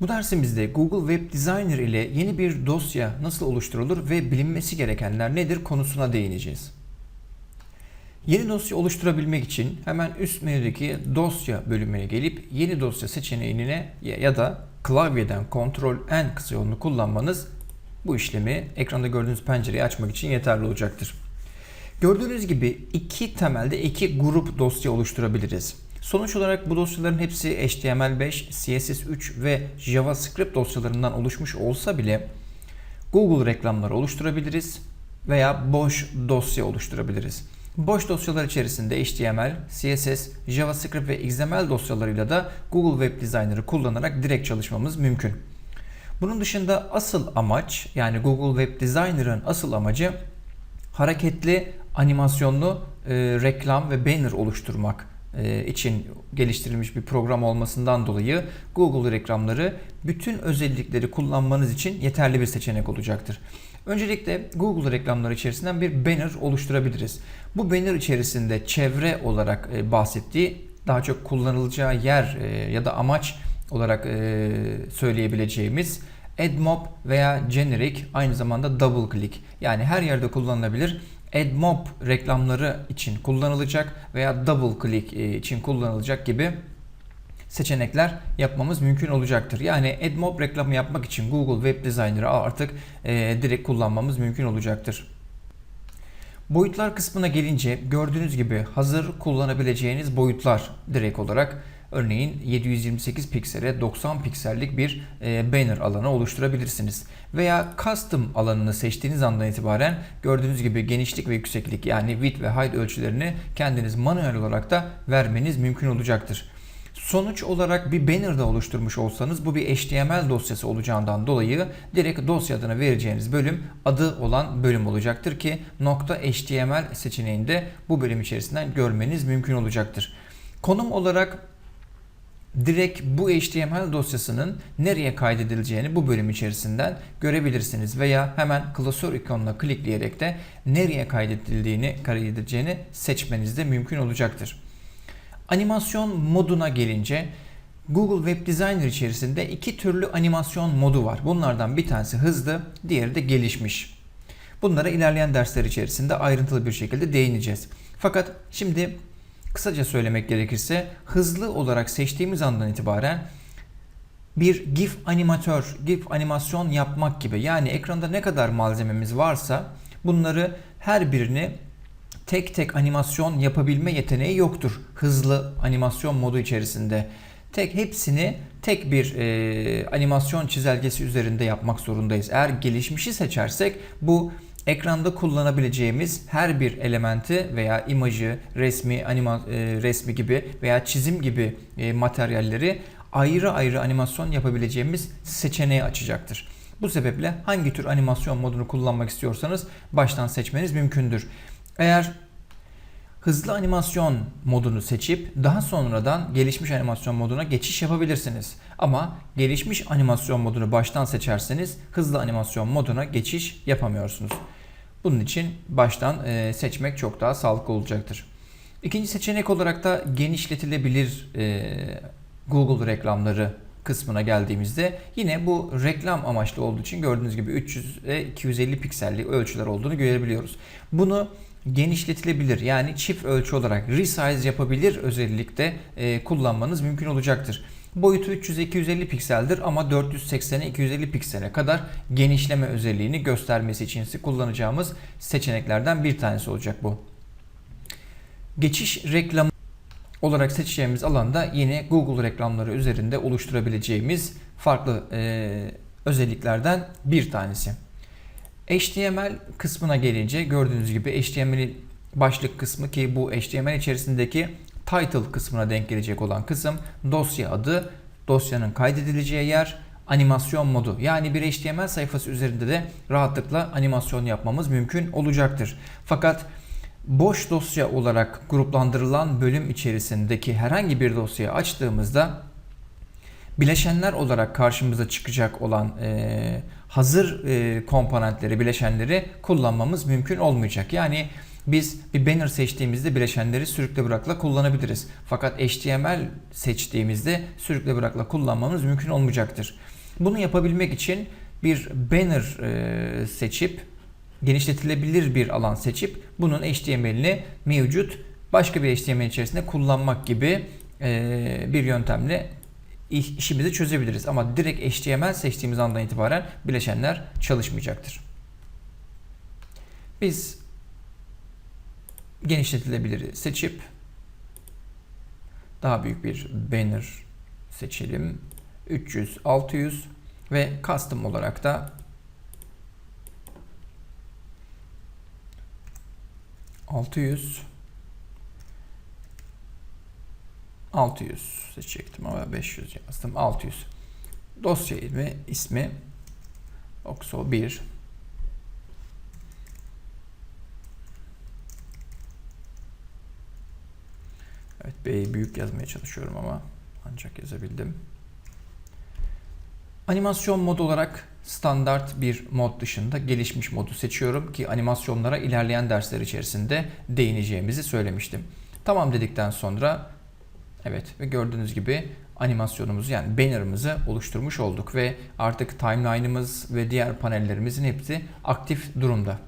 Bu dersimizde Google Web Designer ile yeni bir dosya nasıl oluşturulur ve bilinmesi gerekenler nedir konusuna değineceğiz. Yeni dosya oluşturabilmek için hemen üst menüdeki dosya bölümüne gelip yeni dosya seçeneğine ya da klavyeden Ctrl N kısa yolunu kullanmanız bu işlemi ekranda gördüğünüz pencereyi açmak için yeterli olacaktır. Gördüğünüz gibi iki temelde iki grup dosya oluşturabiliriz. Sonuç olarak bu dosyaların hepsi HTML5, CSS3 ve JavaScript dosyalarından oluşmuş olsa bile Google reklamları oluşturabiliriz veya boş dosya oluşturabiliriz. Boş dosyalar içerisinde HTML, CSS, JavaScript ve XML dosyalarıyla da Google Web Designer'ı kullanarak direkt çalışmamız mümkün. Bunun dışında asıl amaç yani Google Web Designer'ın asıl amacı hareketli, animasyonlu e, reklam ve banner oluşturmak için geliştirilmiş bir program olmasından dolayı Google reklamları bütün özellikleri kullanmanız için yeterli bir seçenek olacaktır. Öncelikle Google reklamları içerisinden bir banner oluşturabiliriz. Bu banner içerisinde çevre olarak e, bahsettiği daha çok kullanılacağı yer e, ya da amaç olarak söyleyebileceğimiz AdMob veya Generic aynı zamanda double click yani her yerde kullanılabilir. AdMob reklamları için kullanılacak veya double click için kullanılacak gibi seçenekler yapmamız mümkün olacaktır. Yani AdMob reklamı yapmak için Google Web Designer'ı artık e, direkt kullanmamız mümkün olacaktır. Boyutlar kısmına gelince gördüğünüz gibi hazır kullanabileceğiniz boyutlar direkt olarak Örneğin 728 piksele 90 piksellik bir e, banner alanı oluşturabilirsiniz. Veya custom alanını seçtiğiniz andan itibaren gördüğünüz gibi genişlik ve yükseklik yani width ve height ölçülerini kendiniz manuel olarak da vermeniz mümkün olacaktır. Sonuç olarak bir banner da oluşturmuş olsanız bu bir HTML dosyası olacağından dolayı direkt dosya adına vereceğiniz bölüm adı olan bölüm olacaktır ki .html seçeneğinde bu bölüm içerisinden görmeniz mümkün olacaktır. Konum olarak direkt bu HTML dosyasının nereye kaydedileceğini bu bölüm içerisinden görebilirsiniz veya hemen klasör ikonuna klikleyerek de nereye kaydedildiğini, kaydedileceğini seçmeniz de mümkün olacaktır. Animasyon moduna gelince Google Web Designer içerisinde iki türlü animasyon modu var. Bunlardan bir tanesi hızlı, diğeri de gelişmiş. Bunlara ilerleyen dersler içerisinde ayrıntılı bir şekilde değineceğiz. Fakat şimdi Kısaca söylemek gerekirse hızlı olarak seçtiğimiz andan itibaren bir GIF animatör, GIF animasyon yapmak gibi yani ekranda ne kadar malzememiz varsa bunları her birini tek tek animasyon yapabilme yeteneği yoktur. Hızlı animasyon modu içerisinde. Tek hepsini tek bir e, animasyon çizelgesi üzerinde yapmak zorundayız. Eğer gelişmişi seçersek bu ekranda kullanabileceğimiz her bir elementi veya imajı, resmi, anima, e, resmi gibi veya çizim gibi e, materyalleri ayrı ayrı animasyon yapabileceğimiz seçeneği açacaktır. Bu sebeple hangi tür animasyon modunu kullanmak istiyorsanız baştan seçmeniz mümkündür. Eğer hızlı animasyon modunu seçip daha sonradan gelişmiş animasyon moduna geçiş yapabilirsiniz. Ama gelişmiş animasyon modunu baştan seçerseniz hızlı animasyon moduna geçiş yapamıyorsunuz. Bunun için baştan e, seçmek çok daha sağlıklı olacaktır. İkinci seçenek olarak da genişletilebilir e, Google reklamları kısmına geldiğimizde yine bu reklam amaçlı olduğu için gördüğünüz gibi 300 ve 250 piksellik ölçüler olduğunu görebiliyoruz. Bunu genişletilebilir yani çift ölçü olarak resize yapabilir özellikle e, kullanmanız mümkün olacaktır. Boyutu 300-250 pikseldir ama 480'e 250 piksele kadar genişleme özelliğini göstermesi için kullanacağımız seçeneklerden bir tanesi olacak bu. Geçiş reklamı olarak seçeceğimiz alanda yine Google reklamları üzerinde oluşturabileceğimiz farklı e, özelliklerden bir tanesi. HTML kısmına gelince gördüğünüz gibi HTML'in başlık kısmı ki bu HTML içerisindeki title kısmına denk gelecek olan kısım dosya adı, dosyanın kaydedileceği yer, animasyon modu. Yani bir HTML sayfası üzerinde de rahatlıkla animasyon yapmamız mümkün olacaktır. Fakat boş dosya olarak gruplandırılan bölüm içerisindeki herhangi bir dosyayı açtığımızda bileşenler olarak karşımıza çıkacak olan e, hazır e, komponentleri, bileşenleri kullanmamız mümkün olmayacak. Yani Biz bir banner seçtiğimizde bileşenleri sürükle bırakla kullanabiliriz. Fakat HTML seçtiğimizde sürükle bırakla kullanmamız mümkün olmayacaktır. Bunu yapabilmek için bir banner e, seçip genişletilebilir bir alan seçip bunun HTML'ini mevcut başka bir HTML içerisinde kullanmak gibi e, bir yöntemle iş- işimizi çözebiliriz. Ama direkt HTML seçtiğimiz andan itibaren bileşenler çalışmayacaktır. Biz genişletilebiliri seçip daha büyük bir banner seçelim. 300, 600 ve custom olarak da 600 600 seçecektim ama 500 yazdım. 600. Dosya ismi, ismi Oxo 1 Evet B'yi büyük yazmaya çalışıyorum ama ancak yazabildim. Animasyon modu olarak standart bir mod dışında gelişmiş modu seçiyorum ki animasyonlara ilerleyen dersler içerisinde değineceğimizi söylemiştim. Tamam dedikten sonra evet ve gördüğünüz gibi animasyonumuzu yani banner'ımızı oluşturmuş olduk ve artık timeline'ımız ve diğer panellerimizin hepsi aktif durumda.